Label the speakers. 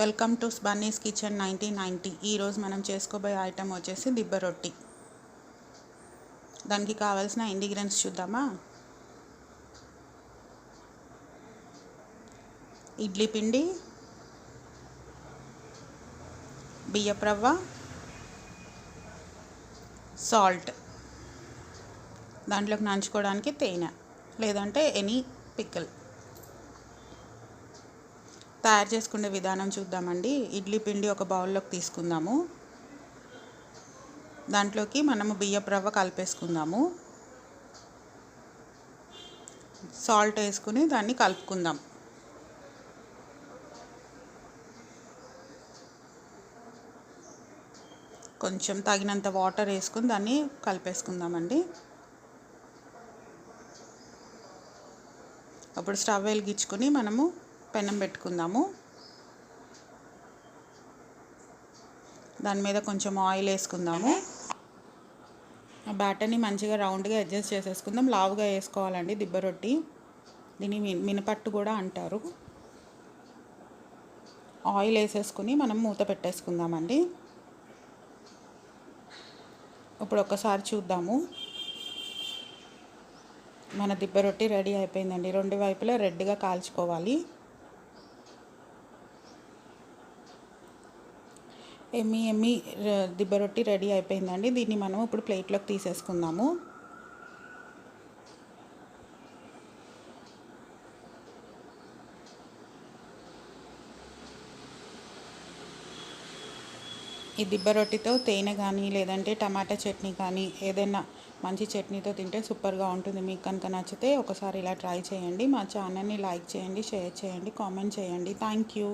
Speaker 1: Welcome to Bunny's kitchen nineteen ninety ఈరోజు మనం చేసుకోబోయే ఐటెం వచ్చేసి దిబ్బ రొట్టి. దానికి కావాల్సిన ఇంగ్రీడియంట్స్ చూద్దామా? ఇడ్లీ పిండి బియ్యప్రవ్వ సాల్ట్. దాంట్లోకి నంచుకోవడానికి తేనె లేదంటే ఎనీ పిక్కల్. తయారు చేసుకునే విధానం చూద్దామండి. ఇడ్లీ పిండి ఒక బౌల్లోకి తీసుకుందాము. దాంట్లోకి మనము బియ్యపు రవ్వ కలిపేసుకుందాము. సాల్ట్ వేసుకుని దాన్ని కలుపుకుందాం. కొంచెం తగినంత వాటర్ వేసుకుని దాన్ని కలిపేసుకుందామండి. అప్పుడు స్టవ్ వెలిగించుకుని మనము పెనం పెట్టుకుందాము. దాని మీద కొంచెం ఆయిల్ వేసుకుందాము. ఆ బ్యాటర్ని మంచిగా రౌండ్గా అడ్జస్ట్ చేసేసుకుందాం. లావుగా వేసుకోవాలండి దిబ్బ రొట్టి. దీన్ని మినపట్టు కూడా అంటారు. ఆయిల్ వేసేసుకుని మనం మూత పెట్టేసుకుందామండి. ఇప్పుడు ఒకసారి చూద్దాము. మన దిబ్బ రొట్టి రెడీ అయిపోయిందండి. రెండు వైపులా రెడ్గా కాల్చుకోవాలి. ఎమ్మి ఎమ్మి దిబ్బ రొట్టి రెడీ అయిపోయిందండి. దీన్ని మనం ఇప్పుడు ప్లేట్లోకి తీసేసుకుందాము. ఈ దిబ్బ రొట్టితో తేనె కానీ లేదంటే టమాటా చట్నీ కానీ ఏదైనా మంచి చట్నీతో తింటే సూపర్గా ఉంటుంది. మీకు కనుక నచ్చితే ఒకసారి ఇలా ట్రై చేయండి. మా ఛానల్ని లైక్ చేయండి షేర్ చేయండి కామెంట్ చేయండి. Thank you.